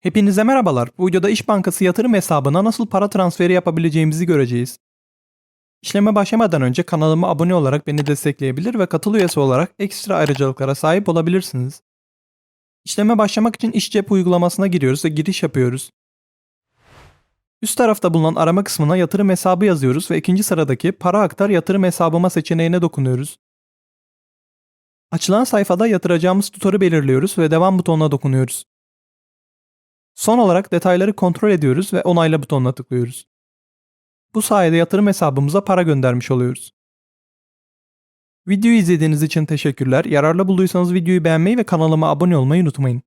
Hepinize merhabalar. Bu videoda İş Bankası yatırım hesabına nasıl para transferi yapabileceğimizi göreceğiz. İşleme başlamadan önce kanalıma abone olarak beni destekleyebilir ve katıl üyesi olarak ekstra ayrıcalıklara sahip olabilirsiniz. İşleme başlamak için İş Cep uygulamasına giriyoruz ve giriş yapıyoruz. Üst tarafta bulunan arama kısmına yatırım hesabı yazıyoruz ve ikinci sıradaki para aktar yatırım hesabıma seçeneğine dokunuyoruz. Açılan sayfada yatıracağımız tutarı belirliyoruz ve devam butonuna dokunuyoruz. Son olarak detayları kontrol ediyoruz ve onayla butonuna tıklıyoruz. Bu sayede yatırım hesabımıza para göndermiş oluyoruz. Videoyu izlediğiniz için teşekkürler. Yararlı bulduysanız videoyu beğenmeyi ve kanalıma abone olmayı unutmayın.